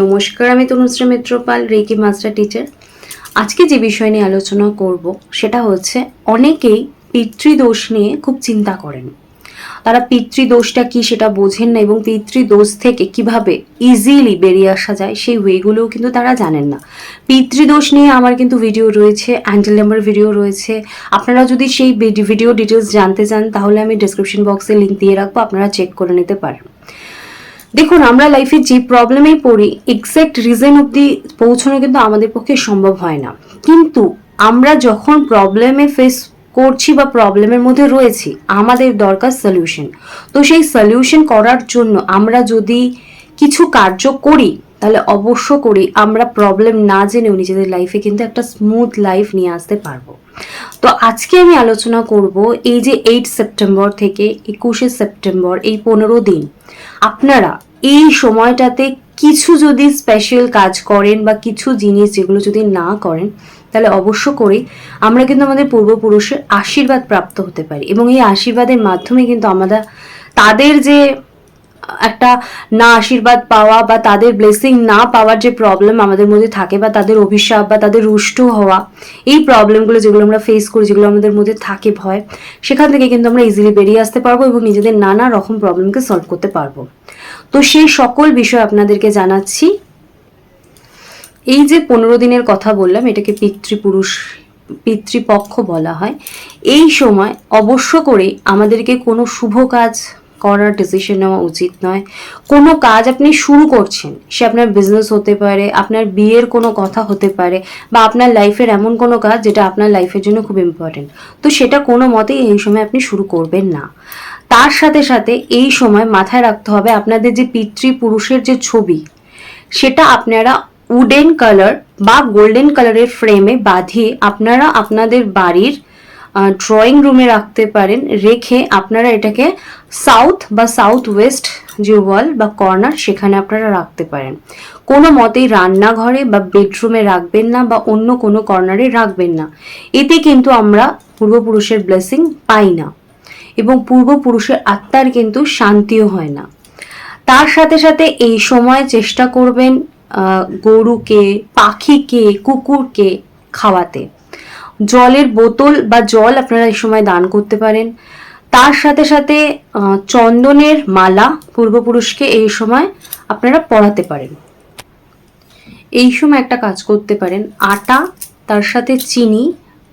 নমস্কার, আমি Tanushree Mitrapal reiki master teacher. আজকে যে বিষয় নিয়ে আলোচনা করব, সেটা হচ্ছে অনেকেই পিতৃদোষ নিয়ে খুব চিন্তা করেন। তারা পিতৃদোষটা কি সেটা বোঝেন না এবং পিতৃদোষ থেকে কীভাবে ইজিলি বেরিয়ে আসা যায় সেই ওয়েগুলোও কিন্তু তারা জানেন না। পিতৃদোষ নিয়ে আমার কিন্তু ভিডিও রয়েছে অ্যান্টেল নাম্বার ভিডিও রয়েছে। আপনারা যদি সেই ভিডিও ডিটেলস জানতে চান, তাহলে আমি ডিসক্রিপশন বক্সে লিঙ্ক দিয়ে রাখব, আপনারা চেক করে নিতে পারেন। দেখুন, আমরা লাইফে যে প্রবলেমেই পড়ি এক্স্যাক্ট রিজন অব্দি পৌঁছানো কিন্তু আমাদের পক্ষে সম্ভব হয় না। কিন্তু আমরা যখন প্রবলেমে ফেস করছি বা প্রবলেমের মধ্যে রয়েছি, আমাদের দরকার সলিউশন তো সেই সলিউশন করার জন্য আমরা যদি কিছু কার্য করি, তাহলে অবশ্য করি আমরা প্রবলেম না জেনেও নিজেদের লাইফে কিন্তু একটা স্মুথ লাইফ নিয়ে আসতে পারব। তো আজকে আমি আলোচনা করব এই যে এইট সেপ্টেম্বর থেকে একুশে সেপ্টেম্বর এই পনেরো দিন। আপনারা এই সময়টাতে কিছু যদি স্পেশাল কাজ করেন বা কিছু জিনিস যেগুলো যদি না করেন, তাহলে অবশ্য করে আমরা কিন্তু আমাদের পূর্বপুরুষের আশীর্বাদ প্রাপ্ত হতে পারি। এবং এই আশীর্বাদের মাধ্যমে কিন্তু আমরা তাদের যে একটা না আশীর্বাদ পাওয়া বা তাদের ব্লেসিং না পাওয়ার যে প্রবলেম আমাদের মধ্যে থাকে বা তাদের অভিশাপ বা তাদের রুষ্ট হওয়া, এই প্রবলেমগুলো যেগুলো আমরা ফেস করি, যেগুলো আমাদের মধ্যে থাকে ভয়, সেখান থেকে কিন্তু আমরা ইজিলি বেরিয়ে আসতে পারব এবং নিজেদের নানা রকম প্রবলেমকে সলভ করতে পারব। তো সেই সকল বিষয় আপনাদেরকে জানাচ্ছি। এই যে পনেরো দিনের কথা বললাম, এটাকে পিতৃপুরুষ, পিতৃপক্ষ বলা হয়, এই সময় অবশ্য করে আমাদেরকে কোনো শুভ কাজ করার ডিসিশন নেওয়া উচিত নয়। কোনো কাজ আপনি শুরু করছেন, সে আপনার বিজনেস হতে পারে, আপনার বিয়ের কোনো কথা হতে পারে, বা আপনার লাইফের এমন কোনো কাজ যেটা আপনার লাইফের জন্য খুব ইম্পর্টেন্ট তো সেটা কোনো মতেই এই সময় আপনি শুরু করবেন না। তার সাথে সাথে এই সময় মাথায় রাখতে হবে আপনাদের যে পিতৃপুরুষের যে ছবি, সেটা আপনারা উডেন কালার বা গোল্ডেন কালারের ফ্রেমে বাঁধিয়ে আপনারা আপনাদের বাড়ির ড্রয়িং রুমে রাখতে পারেন। রেখে আপনারা এটাকে সাউথ বা সাউথ ওয়েস্ট যে ওয়াল বা কর্নার সেখানে আপনারা রাখতে পারেন। কোনো মতেই রান্নাঘরে বা বেডরুমে রাখবেন না বা অন্য কোনো কর্নারে রাখবেন না। এতে কিন্তু আমরা পূর্বপুরুষের ব্লেসিং পাই না এবং পূর্বপুরুষের আত্মার কিন্তু শান্তিও হয় না। তার সাথে সাথে এই সময় চেষ্টা করবেন গরুকে, পাখিকে, কুকুরকে খাওয়াতে। জলের বোতল বা জল আপনারা এই সময় দান করতে পারেন। তার সাথে সাথে চন্দনের মালা পূর্বপুরুষকে এই সময় আপনারা পড়াতে পারেন। এই সময় একটা কাজ করতে পারেন, আটা, তার সাথে চিনি,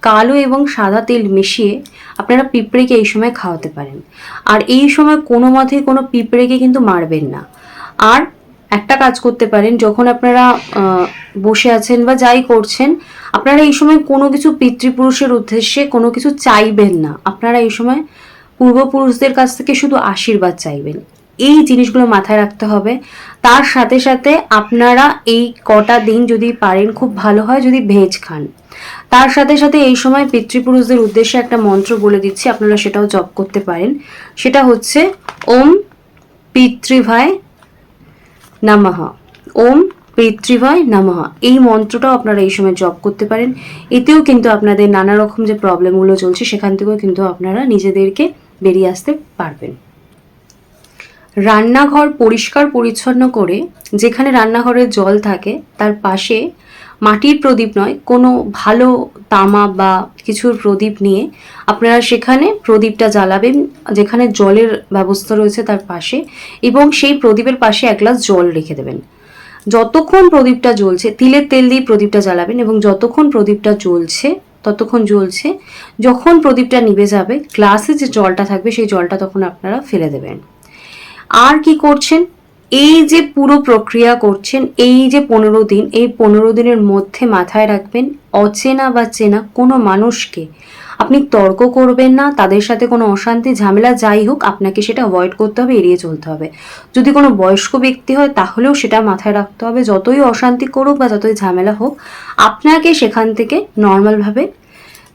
কালো এবং সাদা তেল মিশিয়ে আপনারা পিঁপড়েকে এই সময় খাওয়াতে পারেন। আর এই সময় কোনো মতেই কোনো পিঁপড়েকে কিন্তু মারবেন না। আর একটা কাজ করতে পারেন, যখন আপনারা বসে আছেন বা যাই করছেন, আপনারা এই সময় কোনো কিছু পিতৃপুরুষের উদ্দেশ্যে কোনো কিছু চাইবেন না। আপনারা এই সময় পূর্বপুরুষদের কাছ থেকে শুধু আশীর্বাদ চাইবেন। এই জিনিসগুলো মাথায় রাখতে হবে। তার সাথে সাথে আপনারা এই কটা দিন যদি পারেন, খুব ভালো হয় যদি ভেজ খান। তার সাথে সাথে এই সময় পিতৃপুরুষদের উদ্দেশ্যে একটা মন্ত্র বলে দিচ্ছি, আপনারা সেটাও জপ করতে পারেন। সেটা হচ্ছে, ওম পিতৃভায় নামাহ। ওম পিতৃভয় নামাহা। এই মন্ত্রটাও আপনারা এই সময় জপ করতে পারেন। এতেও কিন্তু আপনাদের নানা রকম যে প্রবলেমগুলো চলছে, সেখান থেকেও কিন্তু আপনারা নিজেদেরকে বেরিয়ে আসতে পারবেন। রান্নাঘর পরিষ্কার পরিচ্ছন্ন করে, যেখানে রান্নাঘরের জল থাকে, তার পাশে মাটির প্রদীপ নয়, কোনো ভালো তামা বা কিছুর প্রদীপ নিয়ে আপনারা সেখানে প্রদীপটা জ্বালাবেন, যেখানে জলের ব্যবস্থা রয়েছে তার পাশে, এবং সেই প্রদীপের পাশে এক গ্লাস জল রেখে দেবেন। যতক্ষণ প্রদীপটা জ্বলছে, তিলের তেল দিয়ে প্রদীপটা জ্বালাবেন, এবং যতক্ষণ প্রদীপটা জ্বলছে, ততক্ষণ জ্বলছে, যখন প্রদীপটা নিভে যাবে, গ্লাসে যে জলটা থাকবে, সেই জলটা তখন আপনারা ফেলে দেবেন। আর কি করছেন? এই যে পুরো প্রক্রিয়া করছেন, এই যে পনেরো দিন, এই পনেরো দিনের মধ্যে মাথায় রাখবেন, অচেনা বা চেনা কোনো মানুষকে আপনি তর্ক করবেন না, তাদের সাথে কোনো অশান্তি, ঝামেলা যাই হোক, আপনাকে সেটা অ্যাভয়েড করতে হবে, এড়িয়ে চলতে হবে। যদি কোনো বয়স্ক ব্যক্তি হয়, তাহলেও সেটা মাথায় রাখতে হবে, যতই অশান্তি করুক বা যতই ঝামেলা হোক, আপনাকে সেখান থেকে নর্মালভাবে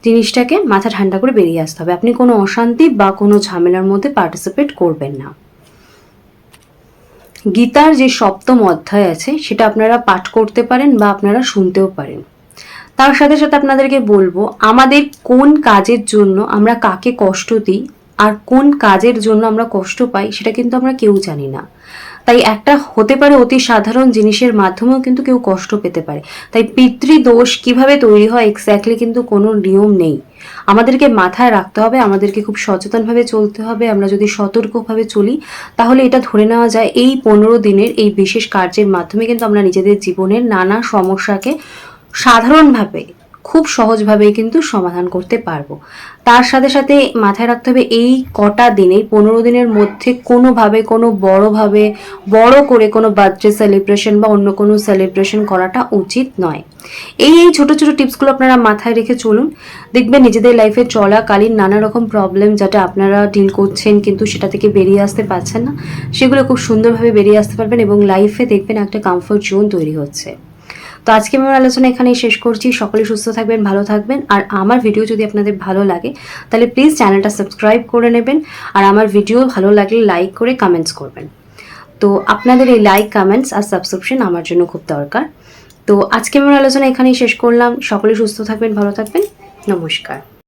জিনিসটাকে মাথা ঠান্ডা করে বেরিয়ে আসতে হবে। আপনি কোনো অশান্তি বা কোনো ঝামেলার মধ্যে পার্টিসিপেট করবেন না। গীতার যে সপ্তম অধ্যায় আছে, সেটা আপনারা পাঠ করতে পারেন বা আপনারা শুনতেও পারেন। তার সাথে সাথে আপনাদেরকে বলব, আমাদের কোন কাজের জন্য আমরা কাকে কষ্ট দিই আর কোন কাজের জন্য আমরা কষ্ট পাই, সেটা কিন্তু আমরা কেউ জানি না। তাই একটা হতে পারে অতি সাধারণ জিনিসের মাধ্যমেও কিন্তু কেউ কষ্ট পেতে পারে। তাই পিতৃদোষ কীভাবে তৈরি হয় এক্স্যাক্টলি কিন্তু কোনো নিয়ম নেই। আমাদেরকে মাথায় রাখতে হবে, আমাদেরকে খুব সচেতনভাবে চলতে হবে, আমরা যদি সতর্কভাবে চলি, তাহলে এটা ধরে নেওয়া যায় এই পনেরো দিনের এই বিশেষ কার্যের মাধ্যমে কিন্তু আমরা নিজেদের জীবনের নানা সমস্যাকে সাধারণভাবে খুব সহজভাবেই কিন্তু সমাধান করতে পারব। তার সাথে সাথে মাথায় রাখতে হবে, এই কটা দিন পনেরো দিনের মধ্যে কোনোভাবে, কোনো বড়োভাবে, বড় করে কোনো বার্থডে সেলিব্রেশন বা অন্য কোনো সেলিব্রেশন করাটা উচিত নয়। এই এই ছোটো ছোটো টিপসগুলো আপনারা মাথায় রেখে চলুন। দেখবেন নিজেদের লাইফে চলাকালীন নানা রকম প্রবলেম যেটা আপনারা ডিল করছেন কিন্তু সেটা থেকে বেরিয়ে আসতে পারছেন না, সেগুলো খুব সুন্দরভাবে বেরিয়ে আসতে পারবেন এবং লাইফে দেখবেন একটা কমফোর্ট জোন তৈরি হচ্ছে। তো আজকে আমি আমার আলোচনা এখানেই শেষ করছি। সকলে সুস্থ থাকবেন, ভালো থাকবেন। আর আমার ভিডিও যদি আপনাদের ভালো লাগে, তাহলে প্লিজ চ্যানেলটা সাবস্ক্রাইব করে নেবেন। আর আমার ভিডিও ভালো লাগলে লাইক করে কমেন্টস করবেন। তো আপনাদের এই লাইক কমেন্টস আর সাবস্ক্রিপশন আমার জন্য খুব দরকার। তো আজকে আমার আলোচনা এখানেই শেষ করলাম। সকলে সুস্থ থাকবেন, ভালো থাকবেন। নমস্কার।